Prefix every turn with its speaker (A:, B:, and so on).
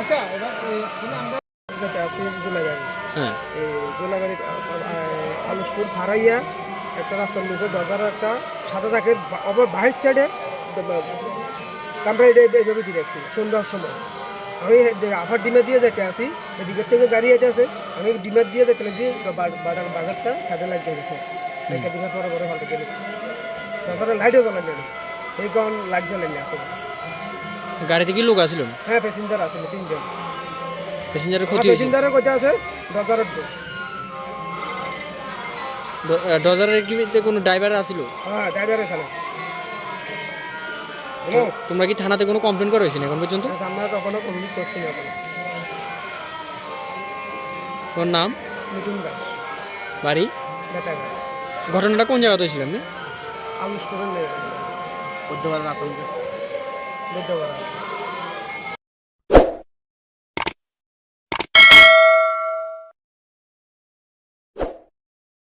A: আচ্ছা আমরা যেটা আছে জোলাগাড়ি
B: হ্যাঁ।
A: এই জোলাগাড়ি আলু স্টোর ভাড়াইয়া একটা রাস্তার মুখে ডজার একটা সাদা থাকে আবার বাহির সাইডে কামরা এটা এইভাবে দিয়ে রাখছি সন্ধ্যার সময়। আমি আবার ডিমে দিয়ে যেতে আসি এদিকের থেকে গাড়ি যেতে আছে আমি ডিমের দিয়ে যেতে লাগছি বাটার বাগারটা সাইডে লাগিয়ে গেছে একটা ডিমের পরে পরে ভালো গেছে ডজারের লাইটও জ্বলেন না এই কারণ লাইট জ্বলেন না আছে।
B: গাড়িতে কি লোক আসছিল
A: হ্যাঁ প্যাসেঞ্জার আছে তিনজন।
B: প্যাসেঞ্জারের ক্ষতি হয়েছে
A: প্যাসেঞ্জারের কথা আছে ডজারের দোষ
B: ডজারের কি কোনো ড্রাইভার আসছিল
A: হ্যাঁ ড্রাইভারে চালাচ্ছে
B: তোমরা কি থানাতে কোনো কমপ্লেন করা হয়েছে এখন পর্যন্ত
A: আমরা কখনো কমপ্লিট করছি না
B: তোমার নাম?
A: নতুন দাস।
B: বাড়ি ঘটনাটা কোন জায়গাতে হয়েছিল আপনি
A: আলু স্টোরের what
C: do i
A: have to do